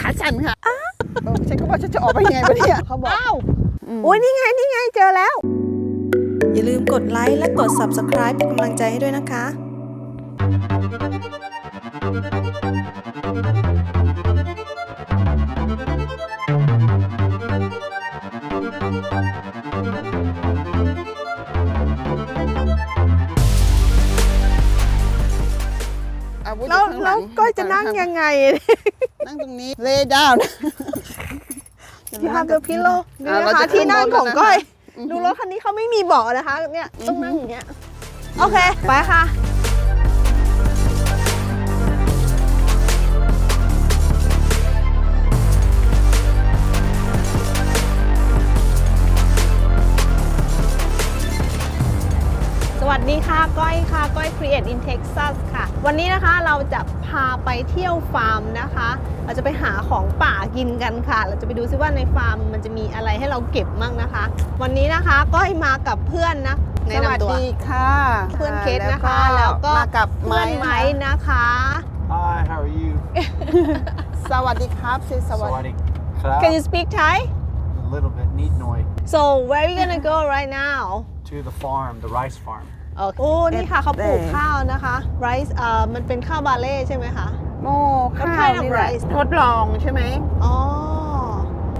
ขาสั่นค่ะฉันก็ว่าฉันจะออกไปยังไงวะเนี่ยเขาบอกอ้าวโอ้ยนี่ไงนี่ไงเจอแล้ว อย่าลืมกดไลค์และกด Subscribe เป็นกำลังใจให้ด้วยนะคะอาวุธอแล้วยู่ข้างหแล้วก้อยจะนั่งยังไง นั่งตรงนี้ lay down ที่ทำกับพิโลนี่อ่านะเราคะจะที่นั่งของก้อยอือฮึดูรถคันนี้เขาไม่มีเบาะนะคะเนี่ยต้องนั่งอย่างเงี้ยโอเค ไปค่ะ วัสดีค่ะก้อยค่ะก้อย Create in Texas ค่ะ วันนี้นะคะเราจะพาไปเที่ยวฟาร์มนะคะ เราจะไปหาของป่ากินกันค่ะ เราจะไปดูซิว่าในฟาร์มมันจะมีอะไรให้เราเก็บมั่งนะคะ วันนี้นะคะก้อยมากับเพื่อนนะแนะสวัสนำตัวดีค่ะเพื่อนเคสนะคะ แล้วก็มากับเพื่อนไม้นะคะ Hi, how are you? สวัสดีครับสิสวัสดี Sawadee krab. Can you speak Thai A little bit. Need noi. so where are you gonna go right now To the farm, the rice farm. โอเคโอ้นี่ค่ะเขาปลูกข้าวนะคะ rice เอ่อมันเป็นข้าวบาเล่ใช่ไหมคะโม่ข้าว kind of นี่แหละ rice ทดลองใช่ไหมอ๋อ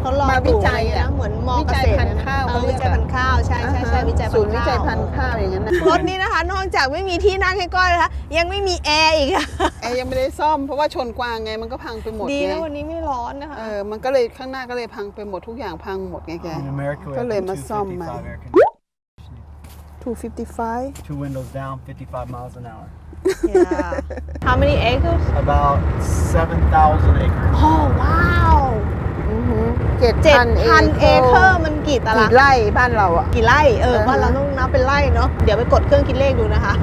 เขาลองมาปลูกวิจัยอะไรอะนะเหมือนมอวิเกจัยษตรพันธุ์ข้าวเออเขาเรีวิยกจัยพันธุ์ข้าวใช่ใช่ใช่วิจัยพันศูนธุ์ย์วิจัยพันธุ์ข้าวข้าวอย่างนั้นนะรถนี้นะคะนอกจากไม่มีที่นั่งให้ก้อยนะคะยังไม่มีแอร์อีกอะไอ้ยังไม่ได้ซ่อมเพราะว่าชนกวางไงมันก็พังไปหมดดีไงนะวันนี้ไม่ร้อนนะคะเออมันก็เลยข้างหน้าก็เลยพังไปหมดทุกอย่างพังหมดไงแก In America, we Có have lẽ the mà xong 255 mà. Air conditioning. 255 Two windows down, 55 miles an hour. yeah how many acres About 7,000 acres. โอ้ว้าวเจ็ดเจ็ดพันพันเอเคอร์มันกี่ตารางกี่ไร่บ้านเราอะ กี่ไร่เอออ่าฮะว่าเราต้องนับเป็นไร่เนาะเดี๋ยวไปกดเครื่องคิดเลขดูนะคะ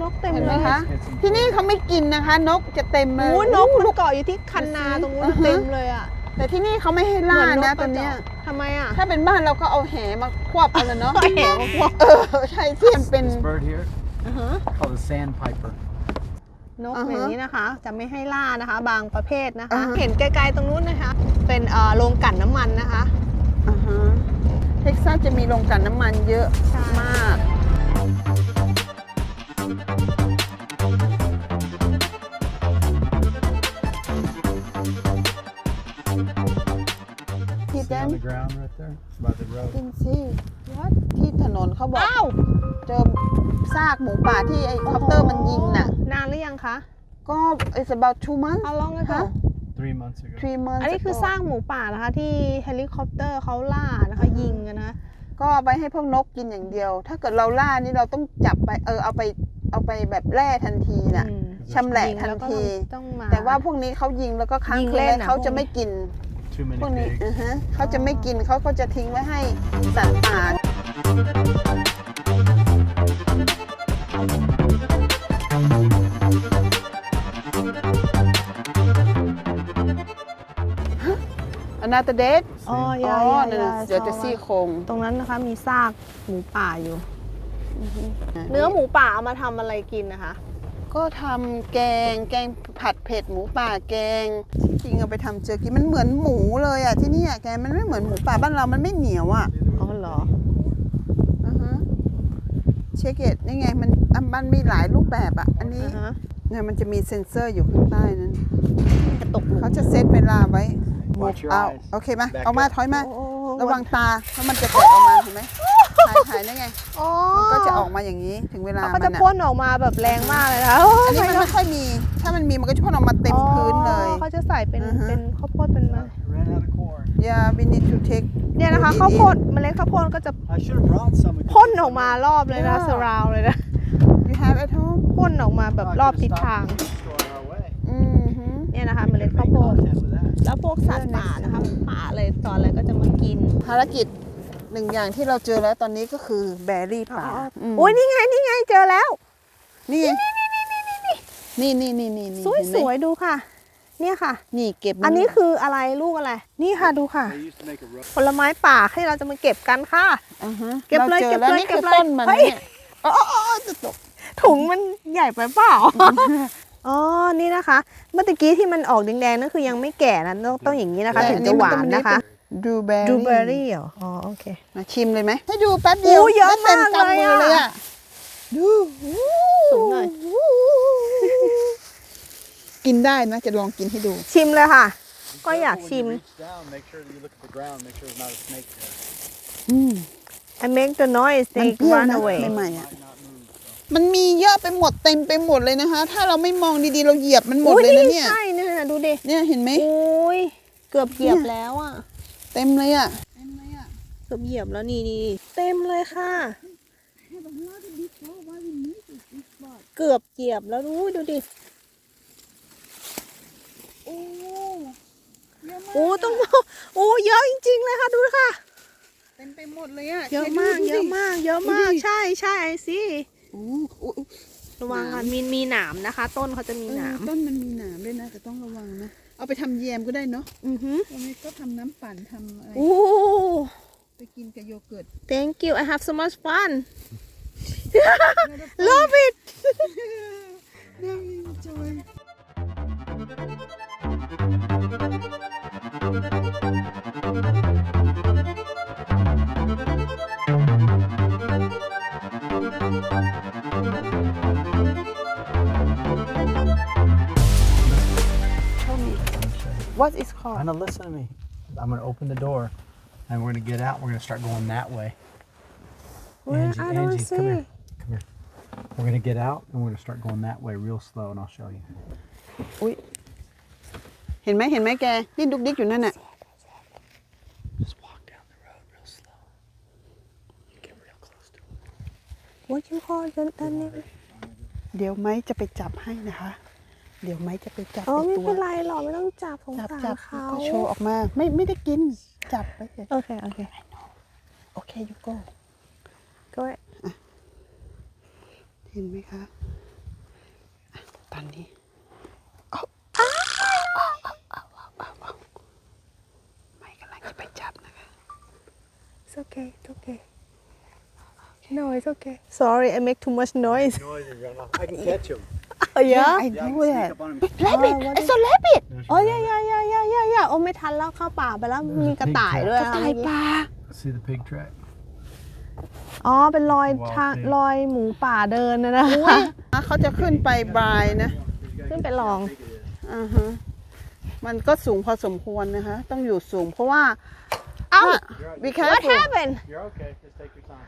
นกเต็มเห็นเลไหมยคะ ที่นี่เขาไม่กินนะคะ นกจะเต็มเลยโอ้ยนกมันเกาะอยู่ที่คันนาตรงนู้นอือฮะเต็มเลยอะ แต่ที่นี่เขาไม่ให้ล่านะตัวเนี้ยทำไมอะ ถ้าเป็นบ้านเราก็เอาแหมาควบเอาเลยเนาะเอาแหมาควบเออใช่ที่มันเป็น This bird here อือฮะ called the sandpiper. นกอ่าฮะอย่างนี้นะคะ จะไม่ให้ล่านะคะ บางประเภทนะคะอ่าฮะเห็นไกลๆตรงนู้นนะคะ เป็นเอ่อโรงกลั่นน้ำมันนะคะอ่าฮะเท็กซัสจะมีโรงกลั่นน้ำมันเยอะใช่มาก on the ground right there by the road. กินสิที่ถนนเขาบอกอ้าวเจอซากหมูป่าที่ไอ้คอปเตอร์มันยิงน่ะ นานหรือยังคะก็ it's about two months How long ago ฮะ Three months ago. three months อันนี้คือ ago สร้างหมูป่านะคะ ที่เฮลิคอปเตอร์เขาล่านะคะ ยิงกันนะคะก็เอาไปให้พวกนกกินอย่างเดียว ถ้าเกิดเราล่านี่เราต้องจับไปเออเอาไปเอาไปแบบแร่ทันทีน่ะ อืมชำแหละยิงทันแล้วก็ที ต้องมา แต่ว่าพวกนี้เขายิงแล้วก็ค้างยิงคืนเล่นแล้วน่ะเขาพวกจะไม่กิน Too many พวกนี้ pigs. อือฮะเขาจะไม่กินเขาก็จะทิ้งไว้ให้สัตว์ป่าอันนาตเดตอ๋ออ๋ยาอยานั่นยาน่ะเดี๋ยวจะซี่โครงตรงนั้นนะคะมีซากหมูป่าอยู่ เนื้อหมูป่าเอามาทำอะไรกินนะคะ ก็ทำแกงแกงผัดเผ็ดหมูป่าแกงที่จริงเอาไปทำเจอกินมันเหมือนหมูเลยอะที่เนี่ยแกมันไม่เหมือนหมูป่าบ้านเรามันไม่เหนียวอะอ๋อเหรออือฮะเช็คเกตนี่ไงมันอะมันมีหลายรูปแบบอะ อันนี้อ่าฮะเนี่ยมันจะมีเซ็นเซอร์อยู่ข้างใต้นั้นกระตุกหมูเขาจะเซตเวลาไว้ Watch your เอา eyes. โอเคไหม Back เอามา up. ถอยมาโอ้ระวังตาเพราะมันจะแกะออกมาเห็นไหม ถ่ายถ่ายได้ไง อ๋อมันก็จะออกมาอย่างนี้ถึงเวลาเขามัก็นจะอะพ่นออกมาแบบแรงมากเลยนะอันนี้มันไม่ค่อยมี ถ้ามันมีมันก็จะพ่นออกมาเต็มพื้นเลยอ๋อเขาจะใส่เป็นอือฮะ เป็นข้าวโพดเป็นมา Ran out of corn. Yeah we need to take เนี่ยนะคะ put it ข้าวโพด in. เมล็ดข้าวโพดก็จะ I should have brought some. We could พ่น just ออกมารอบเลยนะ Yeah. สราวเลยนะ you have at home พ่นออกมาแบบ Oh, I รอบ could've ทิศ stopped ทาง at the store on our way. อืมฮึเนี่ยนะคะเมล็ด Could've ข้าว made โพด content with that. แล้วพวกสัตว์ป่านะคะป่าอะไรตอนอะไรก็จะมากิน ภารกิจ หนึ่งอย่างที่เราเจอแล้วตอนนี้ก็คือแบรี่ป่าอืมโอ้ยนี่ไงนี่ไงเจอแล้ว นี่นี่นี่นี่นี่นี่สวยเห็นสไหมวยดูค่ะ เนี่ยค่ะ นี่เก็บอันนี้คืออะไรลูกอะไร นี่ค่ะดูค่ะ They used to make a rope. ผลไม้ป่าที่เราจะมาเก็บกันค่ะอ่าฮะเก็บเลยราจอเก็บแล้วเลยนี่เก็คืบอเลยต้นมันเฮ้ย เนี่ยอ๋ออ๋ออ๋อจะตกถุงมันใหญ่ไปเปล่า อ๋อ นี่นะคะ เมื่อตะกี้ที่มันออกแดงๆนั่นคือยังไม่แก่นะต้องต้องอย่างนี้นะคะแต่ถึงจะหวานนะคะ ดูเบอร์ดูเบอร์รี่เหรออ๋อโอเค มาชิมเลยไหมให้ดูแป๊บเดียวโอ้เยอะแล้วต็มากกำมือเลยอะเลยอะดูสูงหน่อย กินได้นะจะลองกินให้ดู ชิมเลยค่ะ ก็ Careful อยาก when ชิม reach down, make sure that you look at the ground, make sure there's not a snake there. อืม I make the noise มัน they เปรี้ยว run นะ away ใหม่ๆอะ Might not move. มันมีเยอะไปหมดเต็มไปหมดเลยนะคะ ถ้าเราไม่มองดีๆเราเหยียบมันหมดอุ๊เลยนะเนี่ย ใช่เนี่ยดูดิเนี่ยเห็นไหมโอ้ยเกือบเหยียบ เนี่ยแล้วอะเต็มเลยอะเกือบเหยียบแล้วนี่นี่เต็มเลยค่ะ เกือบเหยียบแล้วดูดูดิโอ้เยอะมากโอ้ต้องบอกโอ้เยอะจริง ๆ เลยค่ะดูค่ะเต็มไปหมดเลยอะเยอะมากดูดิเยอะมาก เยอะมากดูดิใช่ใช่ไอซี่โอ้โอ้ระวังค่ะหนามมีมีหนามนะคะ ต้นเขาจะมีเออหนามต้นมันมีหนามด้วยนะแต่ต้องระวังนะ เอาไปทำแยมก็ได้เนาะอือหือตรงนี้ก็ทำน้ำปั่นทำอะไร โอ้ ไปกินกับโยเกิร์ต thank you I have so much fun love it น่า What is called Anna, listen to me. I'm going to open the door and we're going to get out. We're going to start going that way. Where? Angie, I don't Angie, come here. see. Come here. We're going to get out and we're going to start going that way real slow and I'll show you. อุ้ยเห็นไหมเห็นไหมแกนี่ดุกดิกอยู่นั่นน่ะ Just walk down the road real slow. You get real close to it. what you call the the name เดี๋ยวไม้จะไปจับให้นะคะ เดี๋ยวไม้จะไปจับอ๋อไอ้ไม่ตัวเป็นไรหรอกไม่ต้องจับสงจับสารจับเขาก็โชว์ออกมา ไม่ไม่ได้กิน จับไปเฉยโอเคโอเคโอเคยูโก้ก็เห็นไหมคะอะตอนนี้เอาเอาเอาเอาเอาเอาไม่กำลังจะไปจับนะคะ it's okay it's okay no it's okay sorry I make too much noise Noise is running off. I can catch him. Oh yeah I Yeah, I know can that sneak up on him. rabbit Oh, what I saw rabbit โอ้ยยายายายายาโอ้ไม่ทันแล้วเข้าป่าไปแล้วมีกระต่ายด้วยกระต่ายป่า See the pig track? อ๋อ เป็นรอย Wow, ทาง pig. รอยหมูป่าเดินนะนะอุ้ยเขาจะขึ้นไปบายนะ ขึ้นไปลองอ่าฮะมันก็สูงพอสมควรนะคะ ต้องอยู่สูงเพราะว่าเอ้าวิ what แค่ happened You're okay. Just take your time.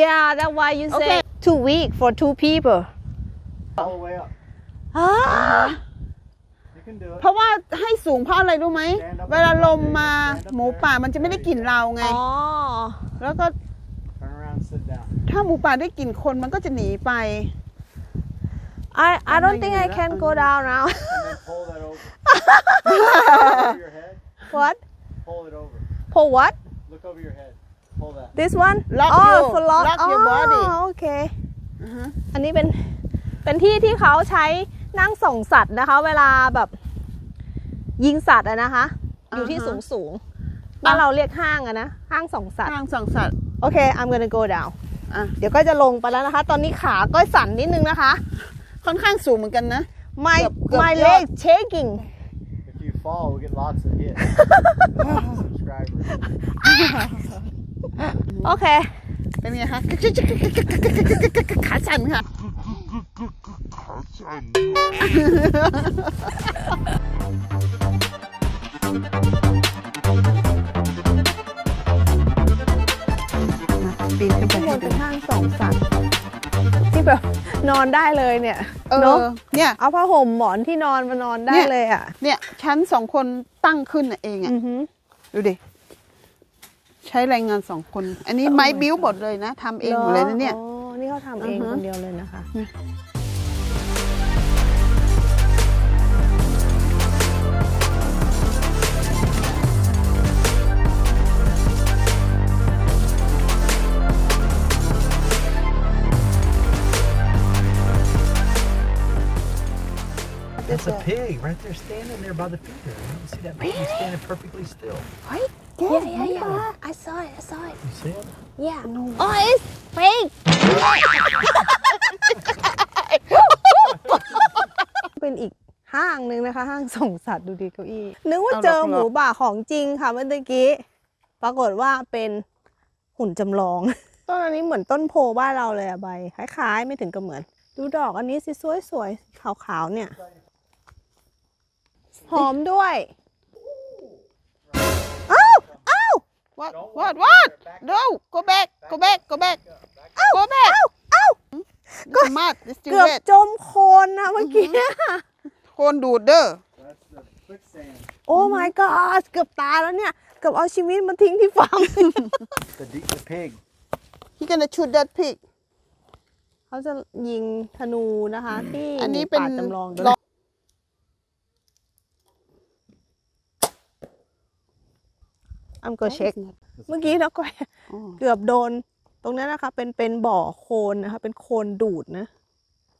yeah that's why you say Okay. too weak for two people All the way up. อ๋อ You can do it. เพราะว่าให้สูงเพราะอะไรรู้ไหม เวลาลมมาหมูป่ามันจะไม่ได้กลิ่นเราไง อ๋อ แล้วก็ Turn around, sit down. ถ้าหมูป่าได้กลิ่นคนมันก็จะหนีไป I I don't think I can go down now And then pull that over. over your head. what Pull it over. for what Look over your head. Pull that. this one Lock อ๋อ you. for lock Lock อ๋อ your body โอเคอือฮะอันนี้เป็น เป็นที่ที่เขาใช้นั่งส่งสัตว์นะคะ เวลาแบบยิงสัตว์อะนะคะ อยู่ที่อ่าฮะสูงสูงๆบ้านเราเรียกห้างอะนะ ห้างส่งสัตว์ทางสังสัตว์ โอเค I'm gonna go down อะเดี๋ยวก็จะลงไปแล้วนะคะ ตอนนี้ขาก็สั่นนิดนึงนะคะ ค่อนข้างสูงเหมือนกันนะ my เกือบเกือบ my ยอด leg shaking If you fall, we'll get lots of hits. Subscribers. โอเค เป็นไงคะขาสั่นค่ะ ปีนขึ้นไปข้างบให้นดูเป็นห้างส่งสัตว์ที่แบบนอนได้เลยเนี่ยเอเนอะอเนี่ย เอาผ้าห่มหมอนที่นอนมานอนได้เนี่ยเลยอะ เนี่ยชั้นสองคนตั้งขึ้นน่ะเองอะอือหือ ดูดิ ใช้แรงงานสองคน อันนี้ไม้บิ้วหมดเลยนะทำเองหมดเลยนะเนี่ย อ๋อนี่เขาทำเองอือฮะคนเดียวเลยนะคะ That's a pig right there standing there by the feeder. You don't see that pig He's standing perfectly still. Yeah, yeah, yeah. I saw it. I saw it. You see it? Yeah. Oh, it's fake. เป็นอีกห้างหนึ่งนะคะ ห้างส่งสัตว์ดูดีเก้าอี้นึกว่าเอาเจอหรอกหมูป่าของจริงค่ะเมื่อตะกี้ ปรากฏว่าเป็นหุ่นจำลอง ต้นอันนี้เหมือนต้นโพบ้านเราเลยอะใบคล้ายๆ ไม่ถึงกับเหมือน ดูดอกอันนี้สิสวยๆขาวๆเนี่ย หอมด้วยอ้าวอ้าว what what what no go back go back go back go back อ้าวก็มาก this เกือบ wet จมโคลนนะเมื่อกี้โคนดูดเด้อ That's the quicksand. โอ้ my god เกือบตายแล้วเนี่ย เกือบเอาชีวิตมาทิ้งที่ฟาร์ม The, d- the pig. he gonna shoot that pig เขาจะยิงธนูนะคะ ที่อันนี้เป็นหมู่ป่าจำลองด้วย องอัมก็เช็ค เมื่อกี้นะก็อ๋อเกือบโดน ตรงนั้นนะคะ เป็นเป็นบ่อโคลนนะคะ เป็นโคลนดูดนะ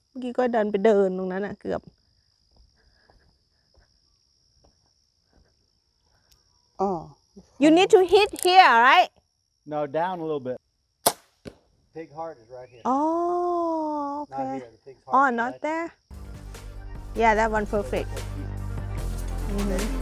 เมื่อกี้ก็เดินไปเดินตรงนั้นอะ เกือบอ๋อ you need to hit here right No, down a little bit. Pig heart is right here. อ๋อโอ Not เค here. The pig's heart. oh is not right there yeah that one perfect อือ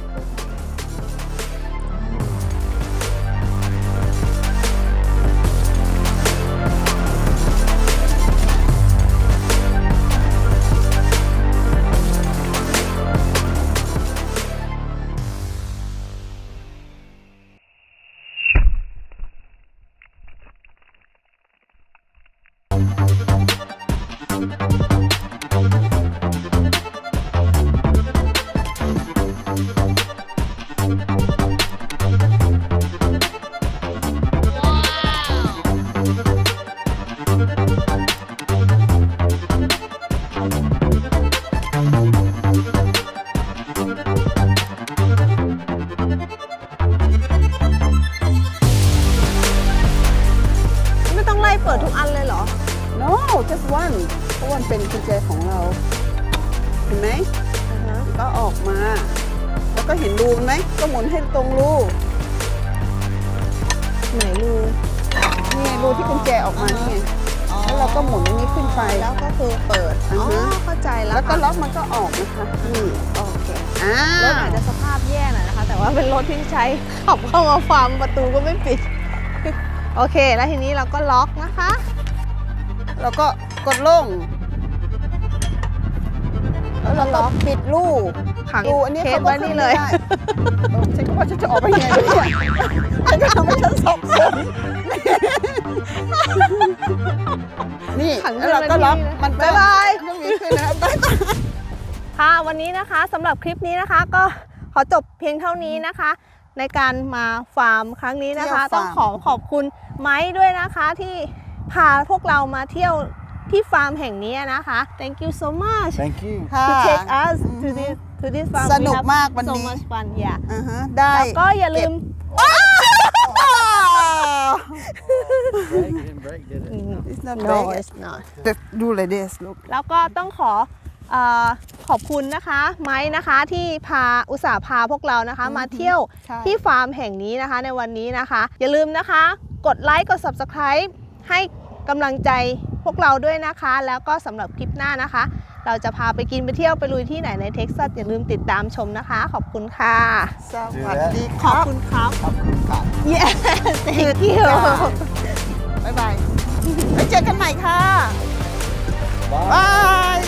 ขึ้นไป แล้วก็คือเปิดอ่าอ๋อฮะเข้าใจแล้วแล้วก็ค่ะล็อกมันก็ออกนะคะนี่โอเคอ่ารถอาจจะสภาพแย่หน่อยนะคะ แต่ว่าเป็นรถที่ใช้ขับเข้ามาฟาร์มประตูก็ไม่ปิด โอเค แล้วทีนี้เราก็ล็อกนะคะ แล้วก็กดลงแล้วเราก็ปิดรูขังรูอันนี้เคเขาสก็ไว้ขึ้นี่นเลไม่ยได้เออฉันก็ว่าฉันจะออกไปยังไงวะเนี่ยฉันก็ทำให้ฉันสับสน นี่ขังแล้วเราก็ล็อกมันก็บ๊ายบายก็มีขึ้นนะครับบ๊ายบายค่ะวันนี้นะคะสำหรับคลิปนี้นะคะ ก็ขอจบเพียงเท่านี้นะคะ ในการมาฟาร์มครั้งนี้นะคะ เที่ยวฟาร์ม ต้องขอขอบคุณไม้ด้วยนะคะที่พาพวกเรามาเที่ยวที่ฟาร์มแห่งนี้นะคะ thank you so much Thank you. ค่ะ to take us to this to this farm สนุก We have มากวัน so นี้ much fun yeah อ่าฮะได้แล้วก็อย่าลืม Break, it didn't break, did it? It's not no bad. it's not do like this look แล้วก็ต้องขอเออขอบคุณนะคะไม้นะคะที่พาอุตส่าห์พาพวกเรานะคะ มาเที่ยวใช่ ที่ฟาร์มแห่งนี้นะคะ ในวันนี้นะคะ อย่าลืมนะคะ กดไลค์กด subscribe ให้กำลังใจพวกเราด้วยนะคะ แล้วก็สำหรับคลิปหน้านะคะ เราจะพาไปกินไปเที่ยวไปลุยที่ไหนในเท็กซัสอย่าลืมติดตามชมนะคะ ขอบคุณค่ะ สวัสดีคขอบรับคุณครับ ขอบคุณครับ yes thank you บ๊ายบายไว้เจอกันใหม่ค่ะ Bye. บาย